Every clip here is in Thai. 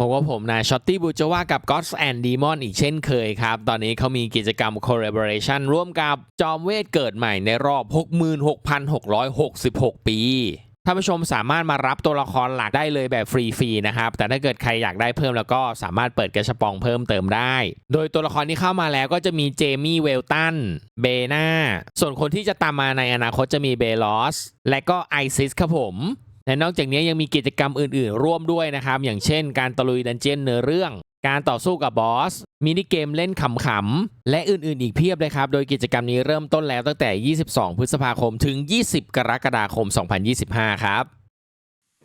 ผมว่าผมนายช็อตตี้บูจว่ากับ Gods and Demon อีกเช่นเคยครับ ตอนนี้เขามีกิจกรรม collaboration ร่วมกับจอมเวทเกิดใหม่ในรอบ 66,666 ปีท่านผู้ชมสามารถมารับตัวละครหลักได้เลยแบบฟรีๆนะครับ แต่ถ้าเกิดใครอยากได้เพิ่มแล้วก็สามารถเปิดกระชปองเพิ่มเติมได้ โดยตัวละครที่เข้ามาแล้วก็จะมีเจมี่เวลตัน เบนาส่วนคนที่จะตามมาในอนาคตจะมีเบลอส และก็ไอซิสครับผม และนอกจากนี้ยังมีกิจกรรมอื่นๆ ร่วมด้วยนะครับ อย่างเช่น การตะลุยดันเจียนเนื้อเรื่อง การต่อสู้กับบอส มินิเกมเล่นขำๆ และอื่นๆ อีกเพียบเลยครับ โดยกิจกรรมนี้เริ่มต้นแล้วตั้งแต่ 22 พฤษภาคมถึง 20 กรกฎาคม 2025 ครับ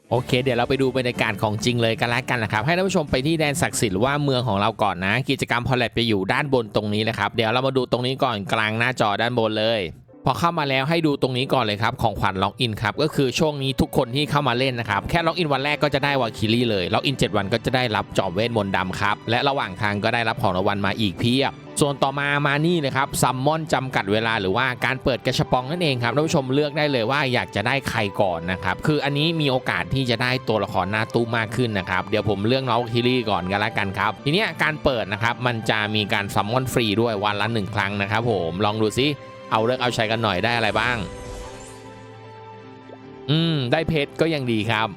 โอเค เดี๋ยวเราไปดูบรรยากาศของจริงเลยกันล้วกันนะครับ ให้ท่านผู้ชมไปที่แดนศักดิ์สิทธิ์หรือว่าเมืองของเราก่อนนะ กิจกรรมพอลเลตไปอยู่ด้านบนตรงนี้เลยครับ เดี๋ยวเรามาดูตรงนี้ก่อนกลางหน้าจอด้านบนเลย พอเข้ามาแล้วให้ดูตรงนี้ก่อนเลยครับของขวัญล็อกอินครับก็คือช่วงนี้ทุกคนที่เข้ามาเล่นนะครับแค่ล็อกอินวันแรกก็จะได้วาคิลี่เลยล็อกอิน 7 วันก็จะได้รับจอบเวทมนต์ดำครับและระหว่างทางก็ได้รับของรางวัลมาอีกเพียบส่วนต่อมามานี่เลยครับซัมมอนจำกัดเวลาหรือว่าการเปิดกระชับปองนั่นเองครับท่านผู้ชมเลือกได้เลยว่าอยากจะได้ใครก่อนนะครับคืออันนี้มีโอกาสที่จะได้ตัวละครหน้าตู้มากขึ้นนะครับเดี๋ยวผมเลือกน้องคิลี่ก่อนกันละกันครับทีนี้การเปิดนะครับมันจะมีการซัมมอนฟรีด้วยวันละหนึ่งครั้งนะครับผมลองดูซิ เอาเลิกเอาใช้กันหน่อยได้อะไรบ้าง อืม ได้เพชรก็ยังดีครับ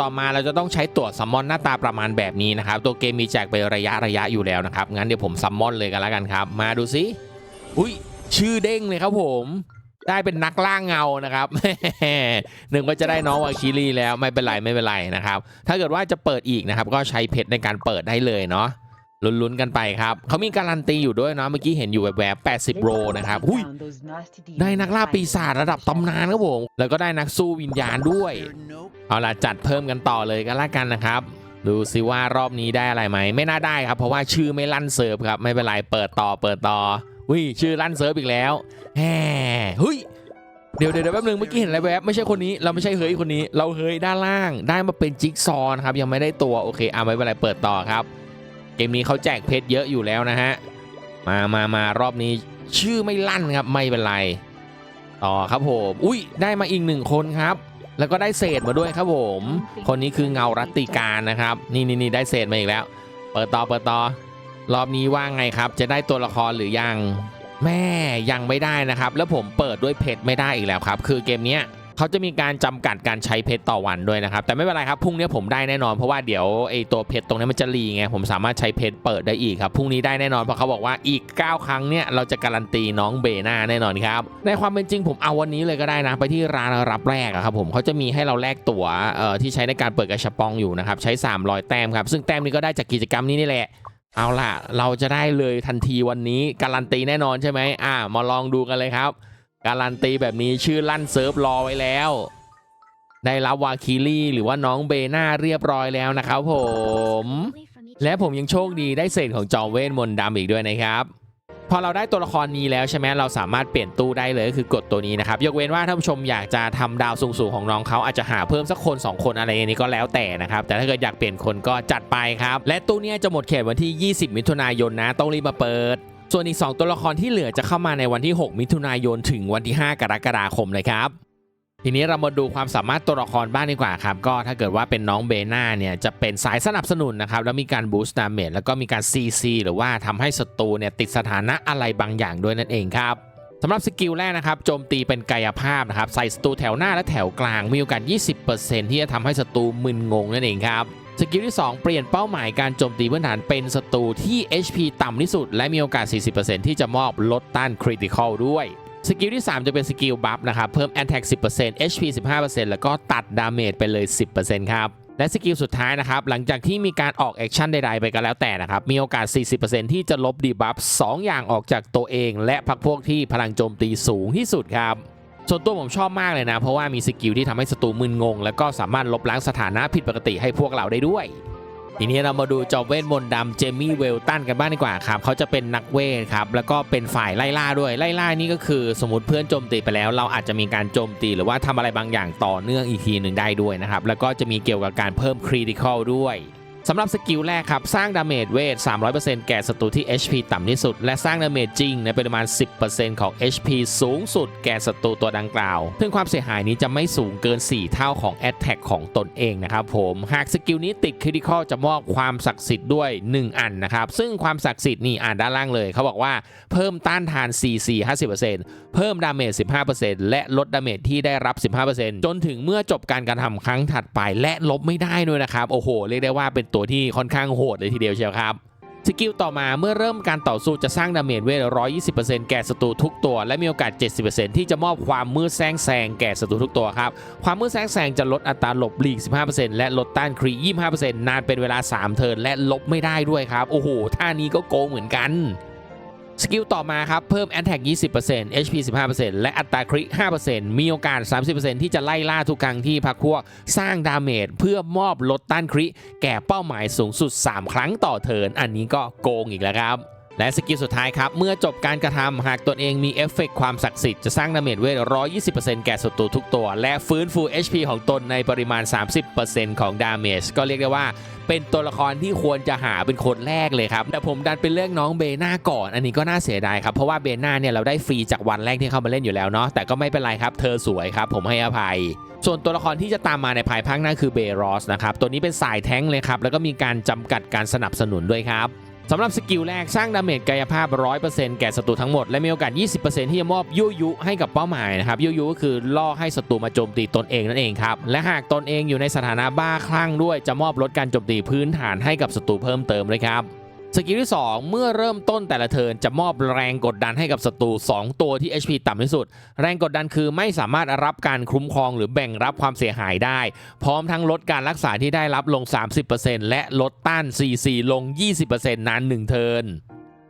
ต่อมาเราจะต้องใช้ตัวซัมมอนหน้าตาประมาณแบบนี้นะครับ ตัวเกมมีแจกเป็นระยะระยะอยู่แล้วนะครับ งั้นเดี๋ยวผมซัมมอนเลยกันแล้วกันครับ มาดูซิอุ้ยชื่อเด้งเลยครับผมได้เป็นนักล่างเงานะครับหนึ่งก็จะได้น้องวาคิรีแล้วไม่เป็นไรไม่เป็นไรนะครับ ถ้าเกิดว่าจะเปิดอีกนะครับ ก็ใช้เพชรในการเปิดได้เลยเนาะ ลุ้นๆกันไปครับ เขามีการันตีอยู่ด้วยเนาะเมื่อกี้เห็นอยู่แวบๆ80 โรนะครับอุ้ยได้นักล่าปีศาจระดับตำนานครับผม แล้วก็ได้นักสู้วิญญาณด้วย เอาล่ะจัดเพิ่มกันต่อเลยกันละกันนะครับ ดูซิว่ารอบนี้ได้อะไรไหม ไม่น่าได้ครับ เพราะว่าชื่อไม่ลั่นเซิร์ฟครับ ไม่เป็นไร เปิดต่อเปิดต่ออุ้ยชื่อลั่นเซิร์ฟอีกแล้วแหมเฮ้ยเดี๋ยวเดี๋ยวแป๊บนึงเมื่อกี้เห็นอะไรแวบไม่ใช่คนนี้เราไม่ใช่เฮ้ยคนนี้ เราเฮ้ยด้านล่างได้มาเป็นจิ๊กซอนครับยังไม่ได้ตัวโอเคอะไม่เป็นไรเปิดต่อครับ กมนี้เขาแจกเพชรเยอะอยู่แล้วนะฮะ มามามารอบนี้ชื่อไม่ลั่นครับไม่เป็นไร ต่อครับผม อุ้ยได้มาอีกหนึ่งคนครับ แล้วก็ได้เศษมาด้วยครับผม คนนี้คือเงารัตติการนะครับ นี่นี่นี่ได้เศษมาอีกแล้ว เปิดต่อเปิดต่อ รอบนี้ว่าไงครับ จะได้ตัวละครหรือยัง แม่ยังไม่ได้นะครับ แล้วผมเปิดด้วยเพชรไม่ได้อีกแล้วครับ คือเกมเนี้ย เขาจะมีการจำกัดการใช้เพชรต่อวันด้วยนะครับ แต่ไม่เป็นไรครับพรุ่งนี้ผมได้แน่นอนเพราะว่าเดี๋ยวไอตัวเพชรตรงนี้มันจะรีไงผมสามารถใช้เพชรเปิดได้อีกครับพรุ่งนี้ได้แน่นอนเพราะเขาบอกว่าอีก 9 ครั้งเนี่ยเราจะการันตีน้องเบน่าแน่นอนครับในความเป็นจริงผมเอาวันนี้เลยก็ได้นะ ไปที่ร้านรับแรกอะครับผมเขาจะมีให้เราแลกตั๋วเอ่อที่ใช้ในการเปิดกระชับปองอยู่นะครับใช้ 300 แต้มครับซึ่งแต้มนี้ก็ได้จากกิจกรรมนี้นี่แหละเอาล่ะ เราจะได้เลยทันทีวันนี้การันตีแน่นอนใช่ไหมอ่ามาลองดูกันเลยครับ การันตีแบบนี้ชื่อลั่นเซิร์ฟรอไว้แล้ว ได้รับวาคิลี่หรือว่าน้องเบน่าเรียบร้อยแล้วนะครับผม และผมยังโชคดีได้เศษของจอมเวทมนต์ดำอีกด้วยนะครับพอเราได้ตัวละครนี้แล้วใช่ไหมเราสามารถเปลี่ยนตู้ได้เลยก็คือกดตัวนี้นะครับ ยกเว้นว่าท่านผู้ชมอยากจะทำดาวสูงๆของน้องเขาอาจจะหาเพิ่มสักคน 2 คนอะไรอย่างนี้ก็แล้วแต่นะครับ แต่ถ้าเกิดอยากเปลี่ยนคนก็จัดไปครับ และตู้นี้จะหมดเขตวันที่ 20 มิถุนายนนะต้องรีบมาเปิด ส่วนอีก 2 ตัวละครที่เหลือจะเข้ามาในวันที่ 6 มิถุนายนถึงวันที่ 5 กรกฎาคมเลยครับทีนี้เรามาดูความสามารถตัวละครบ้างดีกว่าครับ ก็ถ้าเกิดว่าเป็นน้องเบน่าเนี่ยจะเป็นสายสนับสนุนนะครับ แล้วมีการบูสต์ดาเมจแล้วก็มีการ CC หรือว่าทำให้ศัตรูเนี่ยติดสถานะอะไรบางอย่างด้วยนั่นเองครับสำหรับสกิลแรกนะครับโจมตีเป็นกายภาพนะครับใส่ศัตรูแถวหน้าและแถวกลาง มีโอกาส 20%ที่จะทำให้ศัตรูมึนงงนั่นเองครับ สกิลที่ 2 เปลี่ยนเป้าหมายการโจมตีพื้นฐานเป็นศัตรูที่ HP ต่ำที่สุด และมีโอกาส 40%ที่จะมอบลดต้านคริติคอลด้วยสกิลที่ 3 จะเป็นสกิลบัฟนะครับ เพิ่ม Attack 10% HP 15%แล้วก็ตัดดาเมจไปเลย 10%ครับ และสกิลสุดท้ายนะครับ หลังจากที่มีการออกแอคชั่นใดๆ ไปก็แล้วแต่นะครับ มีโอกาส 40%ที่จะลบดีบัฟ2อย่างออกจากตัวเอง และพักพวกที่พลังโจมตีสูงที่สุดครับ ส่วนตัวผมชอบมากเลยนะ เพราะว่ามีสกิลที่ทำให้ศัตรูมึนงง แล้วก็สามารถลบล้างสถานะผิดปกติให้พวกเราได้ด้วย ทีนี้เรามาดูจอมเวทมนต์ดำเจมี่เวลตันกันบ้างดีกว่าครับเขาจะเป็นนักเวทครับแล้วก็เป็นฝ่ายไล่ล่าด้วยไล่ล่านี่ก็คือสมมติเพื่อนโจมตีไปแล้ว เราอาจจะมีการโจมตีหรือว่าทำอะไรบางอย่างต่อเนื่องอีกทีหนึ่งได้ด้วยนะครับแล้วก็จะมีเกี่ยวกับการเพิ่มคริติคอลด้วย สำหรับสกิลแรกครับ สร้างดาเมจเวท 300%แก่ศัตรูที่ HP ต่ำที่สุด และสร้างดาเมจจริงในปริมาณ 10%ของ HP สูงสุดแก่ศัตรูตัวดังกล่าว ซึ่งความเสียหายนี้จะไม่สูงเกิน 4 เท่าของ Attack ของตนเองนะครับผม หากสกิลนี้ติดคริติคอลจะมอบความศักดิ์สิทธิ์ด้วย 1 อันนะครับ ซึ่งความศักดิ์สิทธิ์นี่อ่านด้านล่างเลย เขาบอกว่าเพิ่มต้านทาน CC 50%เพิ่มดาเมจ 15%และลดดาเมจที่ได้รับ 15%จนถึงเมื่อจบการกรทำครั้งถัดไป และลบไม่ได้ด้วยนะครับ โอ้โห เรียกได้ว่าเป็นตัวที่ค่อนข้างโหดเลยทีเดียวเชียวครับสกิลต่อมาเมื่อเริ่มการต่อสู้จะสร้างดาเมจเวท 120%แก่ศัตรูทุกตัว และมีโอกาส 70%ที่จะมอบความมืดแซงแซงแก่ศัตรูทุกตัวครับ ความมืดแซงแซงจะลดอัตราหลบหลีก 15%และลดต้านครี 25%นานเป็นเวลา 3 เทิร์นและลบไม่ได้ด้วยครับ โอ้โห ท่านี้ก็โกงเหมือนกัน สกิลต่อมาครับ เพิ่ม Attack 20% HP 15%และอัตราคริ5%มีโอกาส 30%ที่จะไล่ล่าทุกครั้งที่พักพวกสร้างดาเมจเพื่อมอบลดต้านคริ แก่เป้าหมายสูงสุด 3 ครั้งต่อเทินอันนี้ก็โกงอีกแล้วครับ และสกิลสุดท้ายครับ เมื่อจบการกระทำหากตนเองมีเอฟเฟกต์ความศักดิ์สิทธิ์จะสร้างดาเมจเวท 120%แก่ศัตรูทุกตัว และฟื้นฟู HP ของตนในปริมาณ 30%ของดาเมจก็เรียกได้ว่าเป็นตัวละครที่ควรจะหาเป็นคนแรกเลยครับ แต่ผมดันเป็นเรื่องน้องเบน่าก่อน อันนี้ก็น่าเสียดายครับ เพราะว่าเบน่าเนี่ยเราได้ฟรีจากวันแรกที่เข้ามาเล่นอยู่แล้วเนาะแต่ก็ไม่เป็นไรครับ เธอสวยครับ ผมให้อภัย ส่วนตัวละครที่จะตามมาในภายภาคหน้าคือเบรอสนะครับตัวนี้เป็นสายแท้งเลยครับแล้วก็มีการจำกัดการสนับสนุนด้วยครับ สำหรับสกิลแรกสร้างดาเมจกายภาพ 100%แก่ศัตรูทั้งหมด และมีโอกาส 20%ที่จะมอบยุยุให้กับเป้าหมายนะครับยุยุก็คือล่อให้ศัตรูมาโจมตีตนเองนั่นเองครับ และหากตนเองอยู่ในสถานะบ้าคลั่งด้วยจะมอบลดการโจมตีพื้นฐานให้กับศัตรูเพิ่มเติมเลยครับ สกิลที่ 2 เมื่อเริ่มต้นแต่ละเทิร์นจะมอบแรงกดดันให้กับศัตรู 2 ตัวที่ HP ต่ำที่สุด แรงกดดันคือไม่สามารถรับการคุ้มครองหรือแบ่งรับความเสียหายได้ พร้อมทั้งลดการรักษาที่ได้รับลง 30%และลดต้าน CC ลง 20%นาน1เทิร์น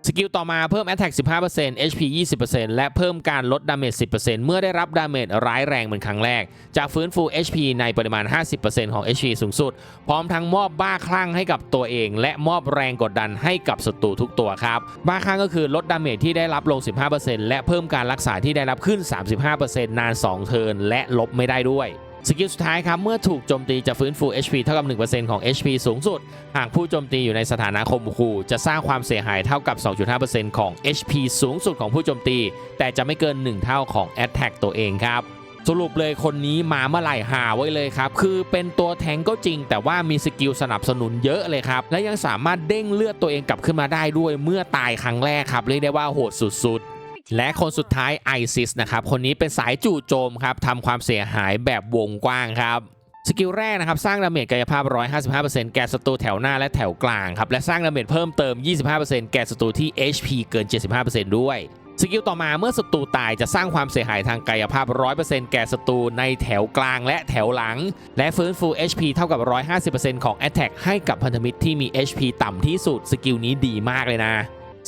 สกิลต่อมาเพิ่ม Attack 15% HP 20%และเพิ่มการลดดาเมจ 10%เมื่อได้รับดาเมจร้ายแรงเป็นครั้งแรก จะฟื้นฟู HP ในปริมาณ 50%ของ HP สูงสุด พร้อมทั้งมอบบ้าคลั่งให้กับตัวเอง และมอบแรงกดดันให้กับศัตรูทุกตัวครับ บ้าคลั่งก็คือลดดาเมจที่ได้รับลง 15%และเพิ่มการรักษาที่ได้รับขึ้น 35%นาน 2 เทิร์นและลบไม่ได้ด้วย สกิลสุดท้ายครับ เมื่อถูกโจมตีจะฟื้นฟู HP เท่ากับ 1%ของ HP สูงสุด หากผู้โจมตีอยู่ในสถานะข่มขู่ จะสร้างความเสียหายเท่ากับ 2.5%ของ HP สูงสุดของผู้โจมตี แต่จะไม่เกิน 1 เท่าของ Attack ตัวเองครับสรุปเลยคนนี้มาเมื่อไหร่หาไว้เลยครับ คือเป็นตัวแทงก็จริง แต่ว่ามีสกิลสนับสนุนเยอะเลยครับ และยังสามารถเด้งเลือดตัวเองกลับขึ้นมาได้ด้วยเมื่อตายครั้งแรกครับ เรียกได้ว่าโหดสุดๆ และคนสุดท้ายไอซิสนะครับ คนนี้เป็นสายจู่โจมครับทำความเสียหายแบบวงกว้างครับสกิลแรกนะครับ สร้างดาเมจกายภาพ 155%แก่ศัตรูแถวหน้าและแถวกลางครับ และสร้างดาเมจเพิ่มเติม 25%แก่ศัตรูที่ HP เกิน 75%ด้วย สกิลต่อมาเมื่อศัตรูตายจะสร้างความเสียหายทางกายภาพ 100%แก่ศัตรูในแถวกลางและแถวหลัง และฟื้นฟู HP เท่ากับ 150%ของ Attack ให้กับพันธมิตรที่มี HP ต่ำที่สุด สกิลนี้ดีมากเลยนะ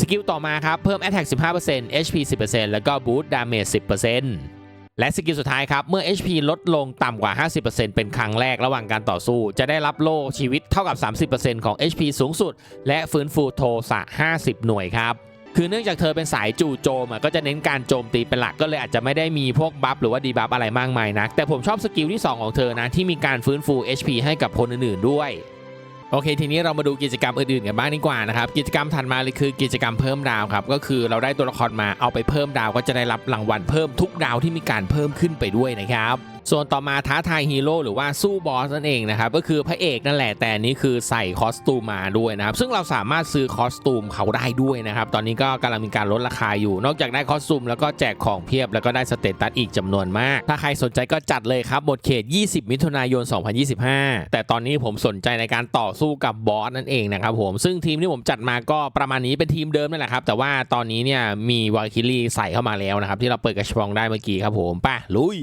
สกิลต่อมาครับ เพิ่ม Attack 15% HP 10%แล้วก็ Boost Damage 10%และสกิลสุดท้ายครับ เมื่อ HP ลดลงต่ำกว่า 50%เป็นครั้งแรกระหว่างการต่อสู้ จะได้รับโล่ชีวิตเท่ากับ 30%ของ HP สูงสุด และฟื้นฟูโทสะ 50 หน่วยครับคือเนื่องจากเธอเป็นสายจู่โจมอะก็จะเน้นการโจมตีเป็นหลักก็เลยอาจจะไม่ได้มีพวกบัฟหรือว่าดีบัฟอะไรมากมายนักแต่ผมชอบสกิลที่ 2 ของเธอนะที่มีการฟื้นฟู HP ให้กับคนอื่นๆด้วย โอเค ทีนี้เรามาดูกิจกรรมอื่นๆกันบ้างดีกว่านะครับ กิจกรรมถัดมาเลยคือกิจกรรมเพิ่มดาวครับ ก็คือเราได้ตัวละครมาเอาไปเพิ่มดาวก็จะได้รับรางวัลเพิ่มทุกดาวที่มีการเพิ่มขึ้นไปด้วยนะครับ ส่วนต่อมาท้าทายฮีโร่หรือว่าสู้บอสนั่นเองนะครับก็คือพระเอกนั่นแหละแต่นี้คือใส่คอสตูมมาด้วยนะครับซึ่งเราสามารถซื้อคอสตูมเขาได้ด้วยนะครับตอนนี้ก็กำลังมีการลดราคาอยู่ นอกจากได้คอสตูมแล้วก็แจกของเพียบแล้วก็ได้สเตตัสอีกจำนวนมาก ถ้าใครสนใจก็จัดเลยครับหมดเขต 20 มิถุนายน 2025 แต่ตอนนี้ผมสนใจในการต่อสู้กับบอสนั่นเองนะครับผมซึ่งทีมที่ผมจัดมาก็ประมาณนี้เป็นทีมเดิมนั่นแหละครับแต่ว่าตอนนี้เนี่ยมีวาคิรีใส่เข้ามาแล้วนะครับที่เราเปิดกระชองได้เมื่อกี้ครับผมป่ะลุย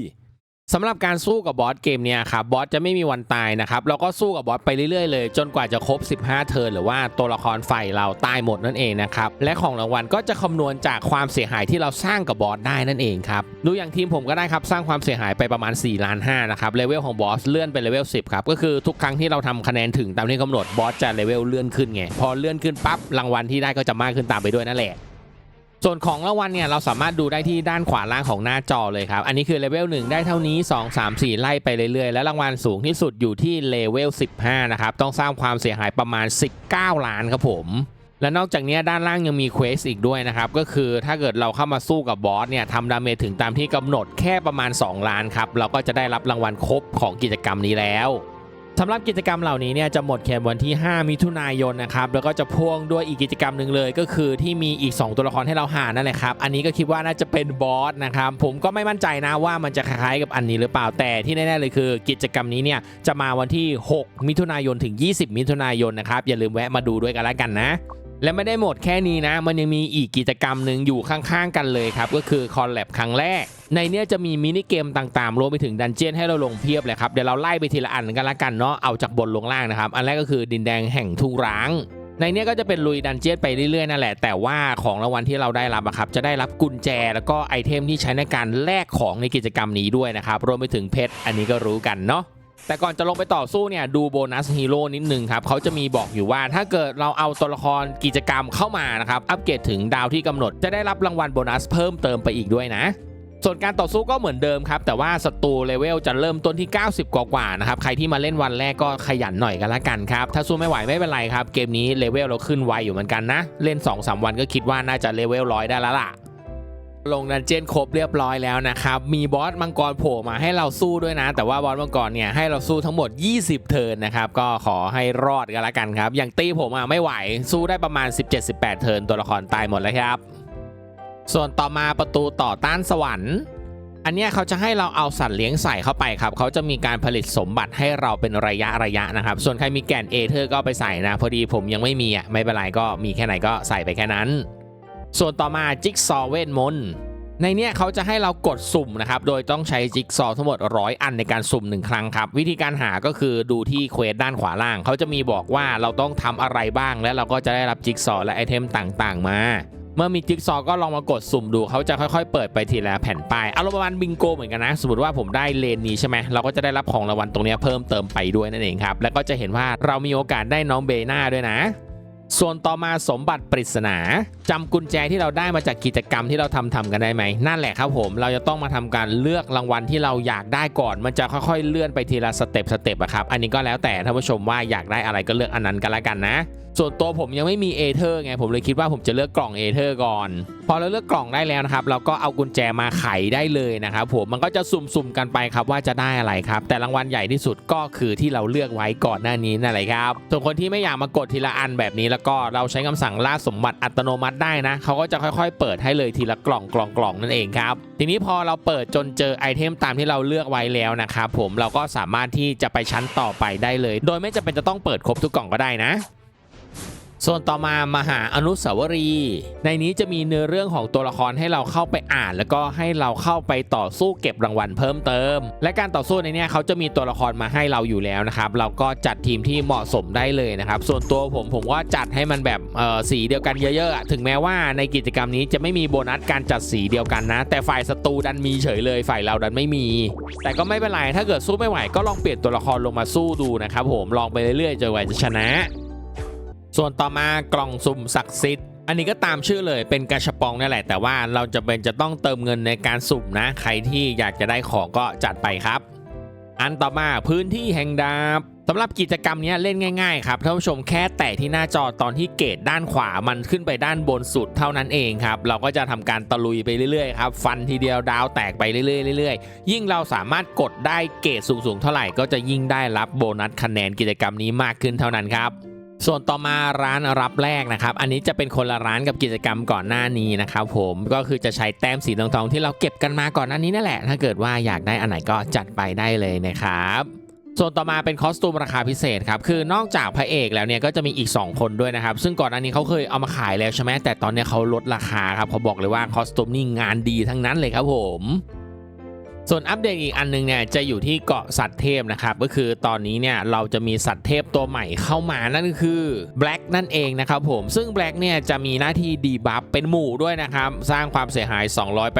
สำหรับการสู้กับบอสเกมเนี่ยครับบอสจะไม่มีวันตายนะครับเราก็สู้กับบอสไปเรื่อยๆเลย จนกว่าจะครบ 15 เทิร์นหรือว่าตัวละครไฟเราตายหมดนั่นเองนะครับและของรางวัลก็จะคำนวณจากความเสียหายที่เราสร้างกับบอสได้นั่นเองครับดูอย่างทีมผมก็ได้ครับสร้างความเสียหายไปประมาณ4ล้าน5นะครับเลเวลของบอสเลื่อนเป็นเลเวล10ครับก็คือทุกครั้งที่เราทำคะแนนถึงตามที่กำหนดบอสจะเลเวลเลื่อนขึ้นไงพอเลื่อนขึ้นปั๊บรางวัลที่ได้ก็จะมากขึ้นตามไปด้วยนั่นแหละ ส่วนของรางวัลเนี่ยเราสามารถดูได้ที่ด้านขวาล่างของหน้าจอเลยครับ อันนี้คือเลเวล1ได้เท่านี้ 2 3 4 ไล่ไปเรื่อยๆ และรางวัลสูงที่สุดอยู่ที่เลเวล15 นะครับ ต้องสร้างความเสียหายประมาณ 19 ล้านครับผม และนอกจากนี้ด้านล่างยังมีเควสอีกด้วยนะครับ ก็คือถ้าเกิดเราเข้ามาสู้กับบอสเนี่ยทำดาเมจถึงตามที่กำหนดแค่ประมาณ 2 ล้านครับเราก็จะได้รับรางวัลครบของกิจกรรมนี้แล้ว สำหรับกิจกรรมเหล่านี้เนี่ยจะหมดแค่วันที่ 5 มิถุนายนนะครับแล้วก็จะพ่วงด้วยอีกกิจกรรมหนึ่งเลย ก็คือที่มีอีก 2 ตัวละครให้เราหานั่นแหละครับอันนี้ก็คิดว่าน่าจะเป็นบอสนะครับผมก็ไม่มั่นใจนะว่ามันจะคล้ายๆกับอันนี้หรือเปล่าแต่ที่แน่ๆเลยคือ กิจกรรมนี้เนี่ยจะมาวันที่ 6 มิถุนายนถึง 20 มิถุนายนนะครับอย่าลืมแวะมาดูด้วยกันแล้วกันนะ และไม่ได้หมดแค่นี้นะ มันยังมีอีกกิจกรรมหนึ่งอยู่ข้างๆกันเลยครับ ก็คือคอลแลบครั้งแรก ในเนี้ยจะมีมินิเกมต่างๆ รวมไปถึงดันเจียนให้เราลงเพียบเลยครับ เดี๋ยวเราไล่ไปทีละอันกันละกันเนาะ เอาจากบนลงล่างนะครับ อันแรกก็คือดินแดงแห่งทุ่งร้าง ในเนี้ยก็จะเป็นลุยดันเจียนไปเรื่อยๆนั่นแหละ แต่ว่าของรางวัลที่เราได้รับครับ จะได้รับกุญแจแล้วก็ไอเทมที่ใช้ในการแลกของในกิจกรรมนี้ด้วยนะครับ รวมไปถึงเพชร อันนี้ก็รู้กันเนาะ แต่ก่อนจะลงไปต่อสู้เนี่ยดูโบนัสฮีโร่นิดนึงครับเขาจะมีบอกอยู่ว่าถ้าเกิดเราเอาตัวละครกิจกรรมเข้ามานะครับอัปเกรดถึงดาวที่กำหนดจะได้รับรางวัลโบนัสเพิ่มเติมไปอีกด้วยนะส่วนการต่อสู้ก็เหมือนเดิมครับ แต่ว่าศัตรูเลเวลจะเริ่มต้นที่ 90 กว่าๆนะครับ ใครที่มาเล่นวันแรกก็ขยันหน่อยกันละกันครับ ถ้าสู้ไม่ไหวไม่เป็นไรครับ เกมนี้เลเวลเราขึ้นไวอยู่เหมือนกันนะ เล่น 2-3 วันก็คิดว่าน่าจะเลเวลร้อยได้แล้วล่ะ ลงดันเจียนครบเรียบร้อยแล้วนะครับ มีบอสมังกรโผล่มาให้เราสู้ด้วยนะ แต่ว่าบอสมังกรเนี่ยให้เราสู้ทั้งหมด 20 เทิร์นนะครับ ก็ขอให้รอดกันละกันครับ อย่างตีผมอะไม่ไหว สู้ได้ประมาณ 17-18 เทิร์นตัวละครตายหมดแล้วครับ ส่วนต่อมาประตูต่อต้านสวรรค์ อันนี้เขาจะให้เราเอาสัตว์เลี้ยงใส่เข้าไปครับ เขาจะมีการผลิตสมบัติให้เราเป็นระยะระยะนะครับ ส่วนใครมีแกนเอเธอร์ก็ไปใส่นะ พอดีผมยังไม่มีอะไม่เป็นไรก็มีแค่ไหนก็ใส่ไปแค่นั้น ส่วนต่อมาจิ๊กซอเวทมนต์ในเนี้ยเขาจะให้เรากดสุ่มนะครับ โดยต้องใช้จิ๊กซอทั้งหมดร้อยอันในการสุ่มหนึ่งครั้งครับ วิธีการหาก็คือดูที่เควสด้านขวาล่าง เขาจะมีบอกว่าเราต้องทำอะไรบ้าง และเราก็จะได้รับจิ๊กซอและไอเทมต่างๆ มา เมื่อมีจิ๊กซอก็ลองมากดสุ่มดูเขาจะค่อยๆ เปิดไปทีละแผ่นป้ายอารมณ์ประมาณบิงโกเหมือนกันนะ สมมติว่าผมได้เลนนี้ใช่ไหมเราก็จะได้รับของรางวัลตรงนี้เพิ่มเติมไปด้วยนั่นเองครับ แล้วก็จะเห็นว่าเรามีโอกาสได้น้องเบน่าด้วยนะ ส่วนต่อมาสมบัติปริศนาจำกุญแจที่เราได้มาจากกิจกรรมที่เราทำทำกันได้ไหมนั่นแหละครับผมเราจะต้องมาทำการเลือกรางวัลที่เราอยากได้ก่อน มันจะค่อยๆ เลื่อนไปทีละสเต็ปสเต็ปอะครับอันนี้ก็แล้วแต่ท่านผู้ชมว่าอยากได้อะไรก็เลือกอันนั้นกันละกันนะส่วนตัวผมยังไม่มีเอเธอร์ไงผมเลยคิดว่าผมจะเลือกกล่องเอเธอร์ก่อน พอเราเลือกกล่องได้แล้วนะครับ เราก็เอากุญแจมาไขได้เลยนะครับผมมันก็จะสุ่มๆกันไปครับว่าจะได้อะไรครับ แต่รางวัลใหญ่ที่สุดก็คือที่เราเลือกไว้ก่อนหน้านี้นั่นแหละครับส่วนคนที่ไม่อยากมากดทีละอันแบบนี้แล้วก็เราใช้คำสั่งล่าสมบัติอัตโนมัติได้นะเขาก็จะค่อยๆ เปิดให้เลยทีละกล่องกล่องกล่องนั่นเองครับทีนี้พอเราเปิดจนเจอไอเทมตามที่เราเลือกไว้แล้วนะครับผมเราก็สามารถที่จะไปชั้นต่อไปได้เลย โดยไม่จำเป็นจะต้องเปิดครบทุกกล่องก็ได้นะ ส่วนต่อมามหาอนุสาวรีย์ในนี้จะมีเนื้อเรื่องของตัวละครให้เราเข้าไปอ่าน แล้วก็ให้เราเข้าไปต่อสู้เก็บรางวัลเพิ่มเติม และการต่อสู้ในนี้เขาจะมีตัวละครมาให้เราอยู่แล้วนะครับเราก็จัดทีมที่เหมาะสมได้เลยนะครับ ส่วนตัวผมผมก็จัดให้มันแบบเออสีเดียวกันเยอะๆ ถึงแม้ว่าในกิจกรรมนี้จะไม่มีโบนัสการจัดสีเดียวกันนะ แต่ฝ่ายศัตรูดันมีเฉยเลยฝ่ายเราดันไม่มี แต่ก็ไม่เป็นไรถ้าเกิดสู้ไม่ไหวก็ลองเปลี่ยนตัวละครลงมาสู้ดูนะครับผมลองไปเรื่อยๆจนกว่าจะชนะ ส่วนต่อมากล่องสุ่มศักดิ์สิทธิ์อันนี้ก็ตามชื่อเลยเป็นกระชปองนั่นแหละแต่ว่าเราจะเป็นจะต้องเติมเงินในการสุ่มนะ ใครที่อยากจะได้ของก็จัดไปครับ อันต่อมาพื้นที่แห่งดาบสำหรับกิจกรรมนี้เล่นง่ายๆครับท่านผู้ชมแค่แตะที่หน้าจอตอนที่เกตด้านขวามันขึ้นไปด้านบนสุดเท่านั้นเองครับ เราก็จะทำการตะลุยไปเรื่อยๆครับฟันทีเดียวดาวแตกไปเรื่อยๆเรื่อยๆ ยิ่งเราสามารถกดได้เกรดสูงๆเท่าไหร่ก็จะยิ่งได้รับโบนัสคะแนนกิจกรรมนี้มากขึ้นเท่านั้นครับ ส่วนต่อมาร้านรับแรกนะครับ อันนี้จะเป็นคนละร้านกับกิจกรรมก่อนหน้านี้นะครับผมก็คือจะใช้แต้มสีทองๆที่เราเก็บกันมาก่อนหน้านี้นั่นแหละ ถ้าเกิดว่าอยากได้อันไหนก็จัดไปได้เลยนะครับส่วนต่อมาเป็นคอสตูมราคาพิเศษครับ คือนอกจากพระเอกแล้วเนี่ยก็จะมีอีก 2 คนด้วยนะครับ ซึ่งก่อนหน้านี้เขาเคยเอามาขายแล้วใช่ไหมแต่ตอนนี้เขาลดราคาครับเขาบอกเลยว่าคอสตูมนี่งานดีทั้งนั้นเลยครับผม ส่วนอัปเดตอีกอันนึงเนี่ยจะอยู่ที่เกาะสัตว์เทพนะครับก็คือตอนนี้เนี่ยเราจะมีสัตว์เทพตัวใหม่เข้ามานั่นคือ Black นั่นเองนะครับผมซึ่ง Black เนี่ยจะมีหน้าที่ดีบัฟเป็นหมู่ด้วยนะครับสร้างความเสียหาย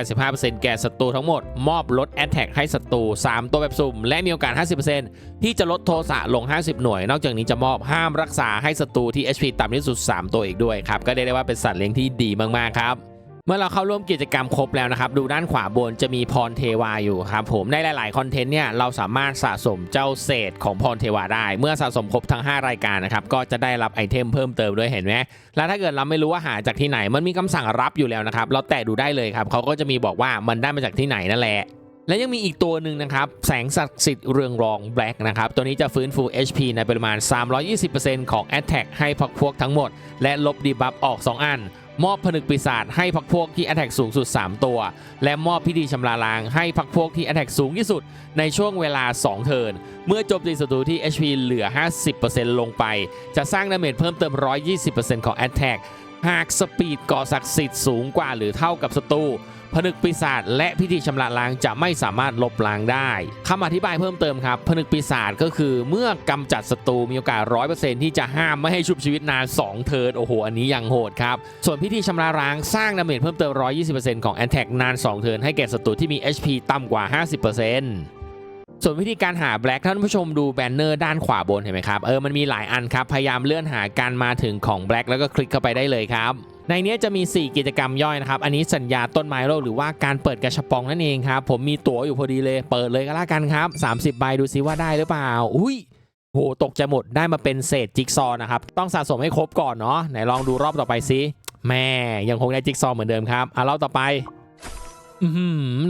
285%แก่ศัตรูทั้งหมด มอบลด Attack ให้ศัตรู3 ตัวแบบสุ่ม และมีโอกาส 50%ที่จะลดโทสะลง 50 หน่วย นอกจากนี้จะมอบห้ามรักษาให้ศัตรูที่ HP ต่ำที่สุด 3 ตัวอีกด้วยครับก็ได้ได้ว่าเป็นสัตว์เลี้ยงที่ดีมากๆครับ มื่อเราเข้าร่วมกิจกรรมครบแล้วนะครับ ดูด้านขวาบนจะมีพรเทวาอยู่ครับผมในหลาย ๆ คอนเทนต์เนี่ยเราสามารถสะสมเจ้าเศษของพรเทวาได้ เมื่อสะสมครบทั้ง 5 รายการนะครับก็จะได้รับไอเทมเพิ่มเติมด้วยเห็นไหมแล้วถ้าเกิดเราไม่รู้ว่าหาจากที่ไหน มันมีคำสั่งรับอยู่แล้วนะครับเราแตะดูได้เลยครับเขาก็จะมีบอกว่ามันได้มาจากที่ไหนนั่นแหละและยังมีอีกตัวหนึ่งนะครับ แสงศักดิ์สิทธิ์เรืองรอง Black นะครับ ตัวนี้จะฟื้นฟู HP ในปริมาณ 320%ของ Attack ให้พักพวกทั้งหมด และลบดีบัฟออก 2 อัน มอบผนึกปีศาจให้พักพวกที่แอตแทกสูงสุด 3 ตัว และมอบพิธีชำระล้างให้พักพวกที่แอตแทกสูงที่สุด ในช่วงเวลา 2 เทิร์น เมื่อโจมตีศัตรูที่ HP เหลือ 50%ลงไป จะสร้างดาเมจเพิ่มเติม 120%ของแอตแทก หากสปีดก่อศักดิ์สิทธิ์สูงกว่าหรือเท่ากับศัตรูผนึกปีศาจและพิธีชำระล้างจะไม่สามารถลบล้างได้คำอธิบายเพิ่มเติมครับ ผนึกปีศาจก็คือเมื่อกำจัดศัตรูมีโอกาส100%ที่จะห้ามไม่ให้ชุบชีวิตนาน 2 เทิร์นโอ้โห อันนี้ยังโหดครับ ส่วนพิธีชำระล้างสร้างดาเมจเพิ่มเติม 120%ของ a t t a c k นาน 2 เทิร์นให้แก่ศัตรูที่มี HP ต่ำกว่า 50% ส่วนวิธีการหาแบล็กท่านผู้ชมดูแบนเนอร์ด้านขวาบนเห็นไหมครับเออมันมีหลายอันครับพยายามเลื่อนหาการมาถึงของแบล็กแล้วก็คลิกเข้าไปได้เลยครับในนี้จะมี 4 กิจกรรมย่อยนะครับ อันนี้สัญญาต้นไม้โลกหรือว่าการเปิดกระชับปองนั่นเองครับ ผมมีตั๋วอยู่พอดีเลย เปิดเลยก็แล้วกันครับ 30 ใบดูซิว่าได้หรือเปล่า อุ้ยโหตกใจหมดได้มาเป็นเศษจิ๊กซอว์นะครับ ต้องสะสมให้ครบก่อนเนาะไหนลองดูรอบต่อไปซิแม่ยังคงได้จิ๊กซอว์เหมือนเดิมครับอะรอบต่อไป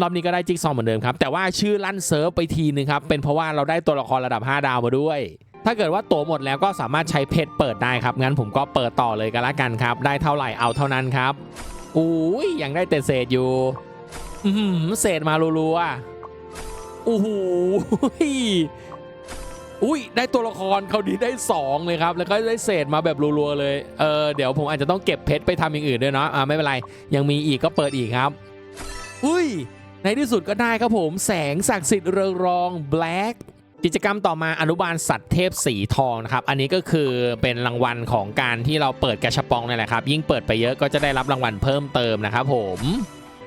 รอบนี้ก็ได้จิ๊กซอว์เหมือนเดิมครับ แต่ว่าชื่อลั่นเซิร์ฟไปทีนึงครับ เป็นเพราะว่าเราได้ตัวละครระดับ 5 ดาวมาด้วย ถ้าเกิดว่าตัวหมดแล้วก็สามารถใช้เพชรเปิดได้ครับ งั้นผมก็เปิดต่อเลยกันละกันครับ ได้เท่าไหร่เอาเท่านั้นครับอุ้ยยังได้แต่เศษอยู่อือหือเศษมารัวๆโอ้โหอุ้ยได้ตัวละครเขาดีได้ 2 เลยครับ แล้วก็ได้เศษมาแบบรัวๆเลย เออเดี๋ยวผมอาจจะต้องเก็บเพชรไปทำอย่างอื่นด้วยเนาะอ่าไม่เป็นไร ยังมีอีกก็เปิดอีกครับ อุ้ย ในที่สุดก็ได้ครับผม แสงศักดิ์สิทธิ์เรืองรองแบล็กกิจกรรมต่อมาอนุบาลสัตว์เทพสีทองนะครับ อันนี้ก็คือเป็นรางวัลของการที่เราเปิดกระชับปองนี่แหละครับ ยิ่งเปิดไปเยอะก็จะได้รับรางวัลเพิ่มเติมนะครับผม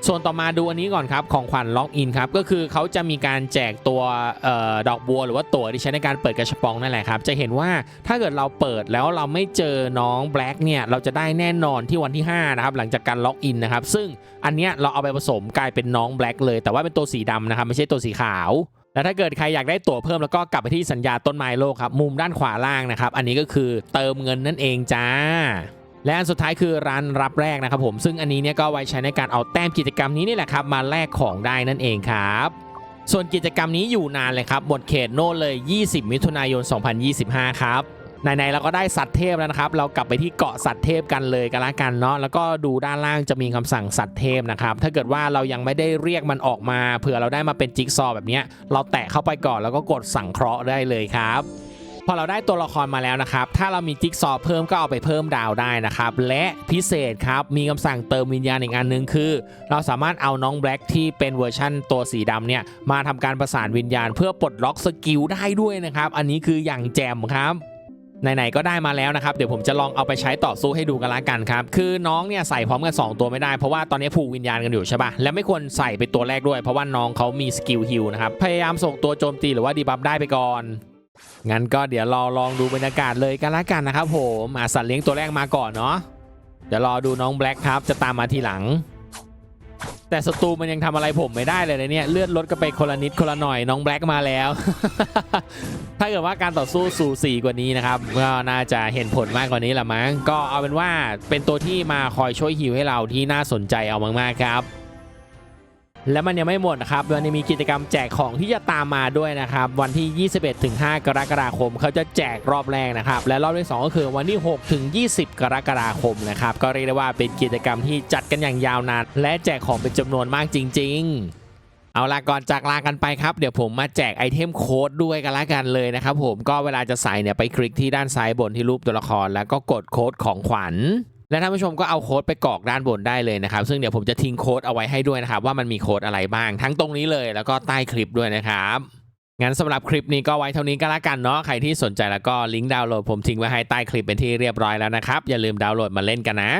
ส่วนต่อมาดูอันนี้ก่อนครับของขวัญล็อกอินครับก็คือเขาจะมีการแจกตัวออดอกบัวหรือว่าตั๋วที่ใช้ในการเปิดกระชปองนั่นแหละครับจะเห็นว่าถ้าเกิดเราเปิดแล้วเราไม่เจอน้องแบล็กเนี่ยเราจะได้แน่นอนที่วันที่5นะครับหลังจากการล็อกอินนะครับซึ่งอันเนี้ยเราเอาไปผสมกลายเป็นน้องแบล็กเลยแต่ว่าเป็นตัวสีดำนะครับไม่ใช่ตัวสีขาวแล้วถ้าเกิดใครอยากได้ตั๋วเพิ่มแล้วก็กลับไปที่สัญญาต้นไม้โลกครับมุมด้านขวาล่างนะครับอันนี้ก็คือเติมเงินนั่นเองจ้า และอันสุดท้ายคือร้านรับแรกนะครับผมซึ่งอันนี้เนี่ยก็ไว้ใช้ในการเอาแต้มกิจกรรมนี้นี่แหละครับมาแลกของได้นั่นเองครับส่วนกิจกรรมนี้อยู่นานเลยครับหมดเขตโน่นเลย 20 มิถุนายน 2025 ครับไหนๆเราก็ได้สัตว์เทพแล้วนะครับ เรากลับไปที่เกาะสัตว์เทพกันเลยกันละกันเนาะแล้วก็ดูด้านล่างจะมีคำสั่งสัตว์เทพนะครับถ้าเกิดว่าเรายังไม่ได้เรียกมันออกมาเผื่อเราได้มาเป็นจิ๊กซอว์แบบนี้เราแตะเข้าไปก่อนแล้วก็กดสั่งเคราะห์ได้เลยครับ พอเราได้ตัวละครมาแล้วนะครับ ถ้าเรามีจิ๊กซอว์เพิ่มก็เอาไปเพิ่มดาวได้นะครับ และพิเศษครับ มีคำสั่งเติมวิญญาณอีกอันหนึงคือ เราสามารถเอาน้องแบล็กที่เป็นเวอร์ชั่นตัวสีดำเนี่ย มาทำการประสานวิญญาณ เพื่อปลดล็อกสกิลได้ด้วยนะครับ อันนี้คืออย่างแจมครับไหนๆก็ได้มาแล้วนะครับ เดี๋ยวผมจะลองเอาไปใช้ต่อสู้ให้ดูกันละกันครับ คือน้องเนี่ยใส่พร้อมกัน 2 ตัวไม่ได้ เพราะว่าตอนนี้ผูกวิญญาณกันอยู่ใช่ปะและไม่ควรใส่ไปตัวแรกด้วย เพราะว่าน้องเขามีสกิลฮิลนะครับ พยายามส่งตัวโจมตีหรือว่าดีบัฟได้ไปก่อน งั้นก็เดี๋ยวรอลองดูบรรยากาศเลยกันละกันนะครับผมอะสัตว์เลี้ยงตัวแรกมาก่อนเนาะเดี๋ยวรอดูน้องแบล็กครับจะตามมาทีหลัง แต่ศัตรูมันยังทำอะไรผมไม่ได้เลยนะเนี่ยเลือดลดก็ไปคนละนิดคนละหน่อยน้องแบล็กมาแล้ว ถ้าเกิดว่าการต่อสู้สูสีกว่านี้นะครับก็น่าจะเห็นผลมากกว่านี้แหละมั้งก็เอาเป็นว่าเป็นตัวที่มาคอยช่วยฮิวให้เราที่น่าสนใจเอามากๆครับ และมันยังไม่หมดนะครับวันนี้มีกิจกรรมแจกของที่จะตามมาด้วยนะครับ วันที่ 21ถึง5กรกฎาคม เขาจะแจกรอบแรกนะครับ และรอบที่ 2 ก็คือวันที่6ถึง20 กรกฎาคมนะครับ ก็เรียกได้ว่าเป็นกิจกรรมที่จัดกันอย่างยาวนาน และแจกของเป็นจำนวนมากจริง ๆเอาล่ะก่อนจากลากันไปครับเดี๋ยวผมมาแจกไอเทมโค้ดด้วยกันละกันเลยนะครับผมก็เวลาจะใส่เนี่ยไปคลิกที่ด้านซ้ายบนที่รูปตัวละคร แล้วก็กดโค้ดของขวัญ และท่านผู้ชมก็เอาโค้ดไปกรอกด้านบนได้เลยนะครับ ซึ่งเดี๋ยวผมจะทิ้งโค้ดเอาไว้ให้ด้วยนะครับ ว่ามันมีโค้ดอะไรบ้าง ทั้งตรงนี้เลยแล้วก็ใต้คลิปด้วยนะครับงั้นสำหรับคลิปนี้ก็ไว้เท่านี้ก็แล้วกันเนาะใครที่สนใจแล้วก็ลิงก์ดาวน์โหลดผมทิ้งไว้ให้ใต้คลิปเป็นที่เรียบร้อยแล้วนะครับอย่าลืมดาวน์โหลดมาเล่นกันนะ